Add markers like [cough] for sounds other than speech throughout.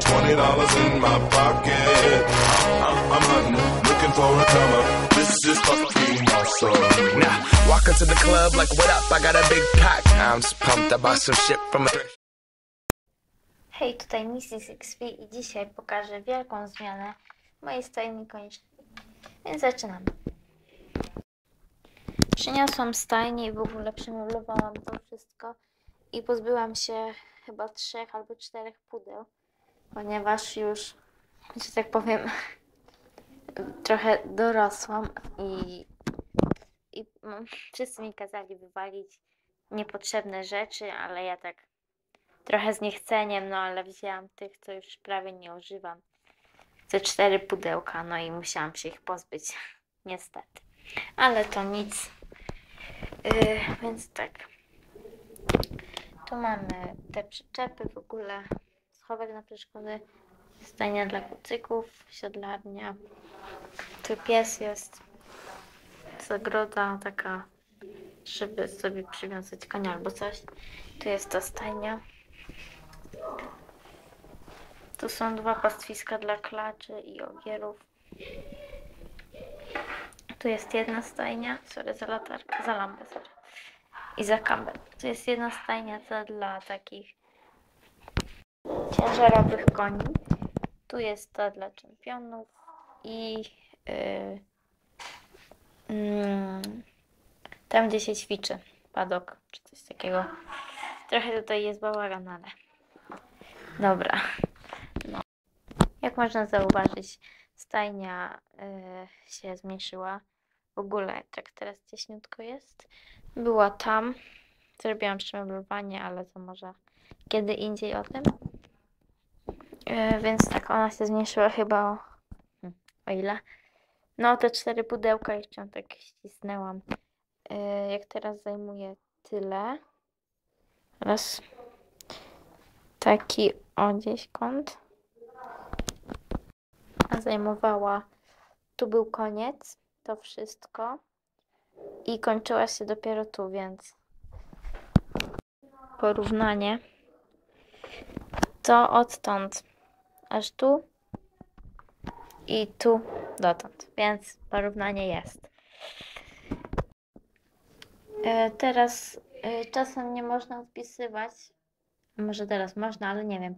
twenty dollars in my pocket. I'm, hunting, looking for a. This is fucking awesome. Now, walk into the club like, what up? I got a big pack. I'm just pumped. I bought some shit from a Hej, tutaj Mrs. XP i dzisiaj pokażę wielką zmianę mojej stajni koniecznej. Więc zaczynamy. Przyniosłam stajnię i w ogóle przemeblowałam to wszystko i pozbyłam się chyba trzech albo czterech pudeł, ponieważ już, że tak powiem, trochę dorosłam i, i wszyscy mi kazali wywalić niepotrzebne rzeczy, ale ja tak trochę z niechceniem, no ale wzięłam tych, co już prawie nie używam. Te cztery pudełka, no i musiałam się ich pozbyć, [laughs] niestety. Ale to nic. Yy, więc tak. Tu mamy te przyczepy, w ogóle schowek przeszkody, stajnia dla kucyków, siodlarnia. Tu pies jest, zagroda taka, żeby sobie przywiązać konia albo coś. Tu jest ta stajnia. Tu są dwa pastwiska dla klaczy i ogierów. Tu jest jedna stajnia, sorry za latarkę, za lampę, sorry. I za kabel. Tu jest jedna stajnia dla takich ciężarowych koni. Tu jest ta dla czempionów i yy, mm, tam gdzie się ćwiczy, padok czy coś takiego. Trochę tutaj jest bałagan, ale dobra. No. Jak można zauważyć, stajnia y, się zmniejszyła. W ogóle tak teraz cieśniutko jest. Była tam. Zrobiłam przemeblowanie, ale to może kiedy indziej o tym. Y, więc tak, ona się zmniejszyła chyba o, hmm, o ile? No, te cztery pudełka jeszcze tak ścisnęłam. Y, jak teraz zajmuje tyle. Raz. Taki o gdzieś kąt. A zajmowała. Tu był koniec. To wszystko. I kończyła się dopiero tu, więc porównanie. To odtąd aż tu i tu dotąd, więc porównanie jest. E, Teraz e, czasem nie można odpisywać, może teraz można, ale nie wiem.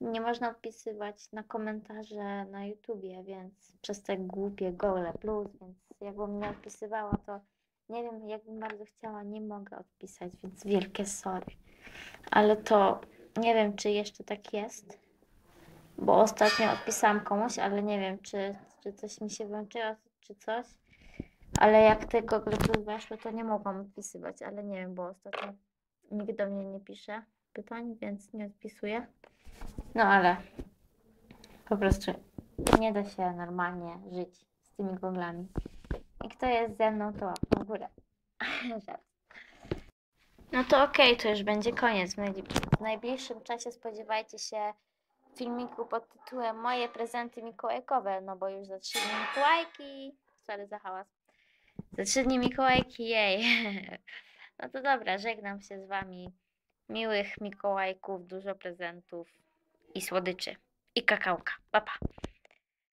Nie można odpisywać na komentarze na YouTubie, więc przez te głupie Google Plus, więc jakbym nie odpisywała, to nie wiem, jakbym bardzo chciała, nie mogę odpisać, więc wielkie sorry. Ale to nie wiem, czy jeszcze tak jest, bo ostatnio odpisałam komuś, ale nie wiem, czy, czy coś mi się włączyło, czy coś. Ale jak Google Plus weszły, to nie mogłam odpisywać, ale nie wiem, bo ostatnio nikt do mnie nie pisze pytań, więc nie odpisuję. No ale po prostu nie da się normalnie żyć z tymi goglami. I kto jest ze mną, to łapką w górę. [laughs] No to okej, to już będzie koniec. W najbliższym czasie spodziewajcie się filmiku pod tytułem Moje prezenty mikołajkowe, no bo już za trzy dni Mikołajki. Sorry za hałas. Za trzy dni Mikołajki, jej. [laughs] No to dobra, żegnam się z wami. Miłych Mikołajków, dużo prezentów i słodyczy. I kakałka. Pa, pa.